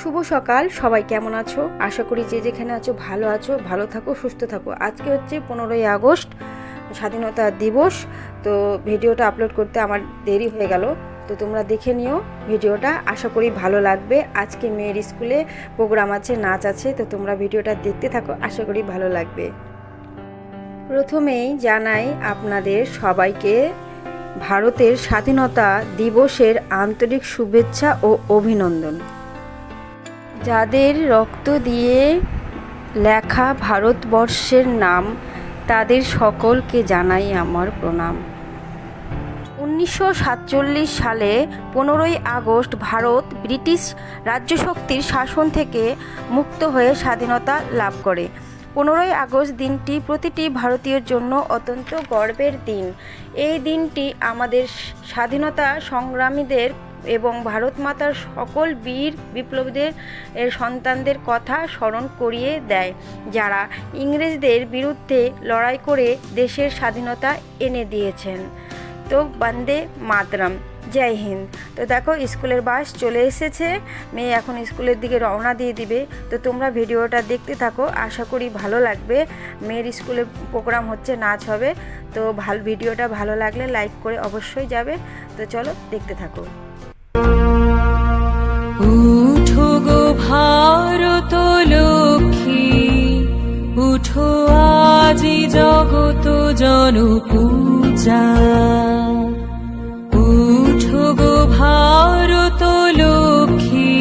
শুভ সকাল, সবাই কেমন আছো? আশা করি যে যেখানে আছো ভালো আছো, ভালো থাকো, সুস্থ থাকো। আজকে হচ্ছে পনেরোই আগস্ট, স্বাধীনতা দিবস। তো ভিডিওটা আপলোড করতে আমার দেরি হয়ে গেল। তো তোমরা দেখে নিও ভিডিওটা। আশা করি ভালো লাগবে। আজকে মেয়ের স্কুলে প্রোগ্রাম আছে, নাচ আছে, তো তোমরা ভিডিওটা দেখতে থাকো। আশা করি ভালো লাগবে। প্রথমেই জানাই আপনাদের সবাইকে, ভারতের স্বাধীনতা দিবসের আন্তরিক শুভেচ্ছা ও অভিনন্দন। যাদের রক্ত দিয়ে লেখা ভারতবর্ষের নাম, তাদের সকলকে জানাই আমার প্রণাম। উনিশশো সাতচল্লিশ সালে পনেরোই আগস্ট ভারত ব্রিটিশ রাজ্যশক্তির শাসন থেকে মুক্ত হয়ে স্বাধীনতা লাভ করে। পনেরোই আগস্ট দিনটি প্রতিটি ভারতীয়র জন্য অত্যন্ত গর্বের দিন। এই দিনটি আমাদের স্বাধীনতা সংগ্রামীদের এবং ভারত মাতার সকল বীর বিপ্লবীদের সন্তানদের কথা স্মরণ করিয়ে দেয়, যারা ইংরেজদের বিরুদ্ধে লড়াই করে দেশের স্বাধীনতা এনে দিয়েছেন। তো বন্দে মাতরম। জয় হিন্দ। তো দেখো, স্কুলের বাস চলে এসেছে। মেয়ে এখন স্কুলের দিকে রওনা দিয়ে দিবে। তো তোমরা ভিডিওটা দেখতে থাকো। আশা করি ভালো লাগবে। মেয়ের স্কুলে প্রোগ্রাম হচ্ছে, নাচ হবে। তো ভালো, ভিডিওটা ভালো লাগলে লাইক করে অবশ্যই যাবে। তো চলো, দেখতে থাকো। উঠো গো ভারত লক্ষ্মী, উঠো আজি জগত জন পূজা উঠো গো ভারত লক্ষ্মী,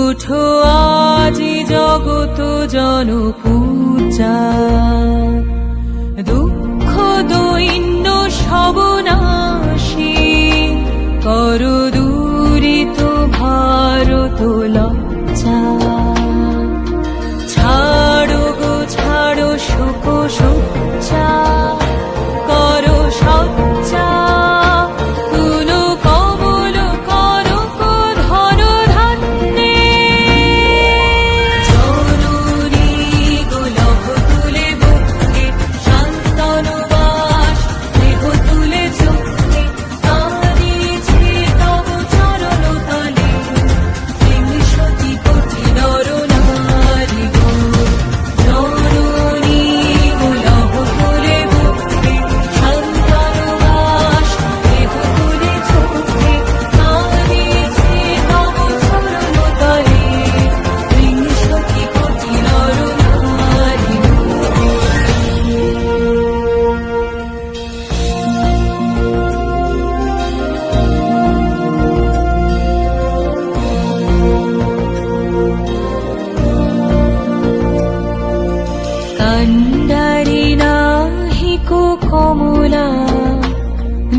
উঠো আজি জগত জন পূজা tôi lo trao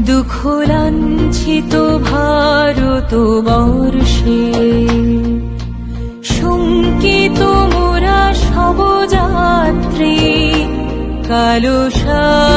দুঃখ ভারত বর্ষে। শঙ্কিত মোরা সবযাত্রী কালো সাগর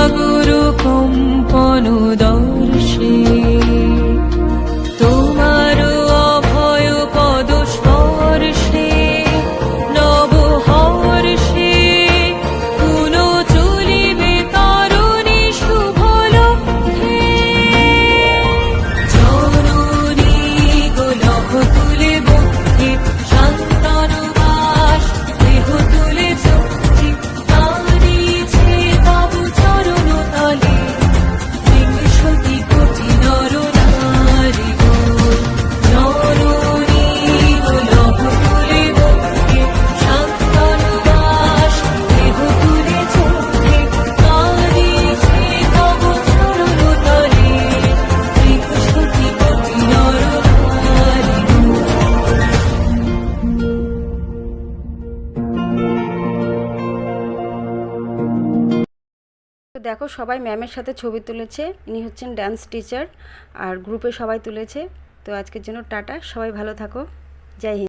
দেখো সবাই ম্যামের সাথে ছবি তুলেছে। ইনি হচ্ছেন ড্যান্স টিচার আর গ্রুপে সবাই তুলেছে। তো আজকের জন্য টাটা, সবাই ভালো থাকো। জয় হিন্দ।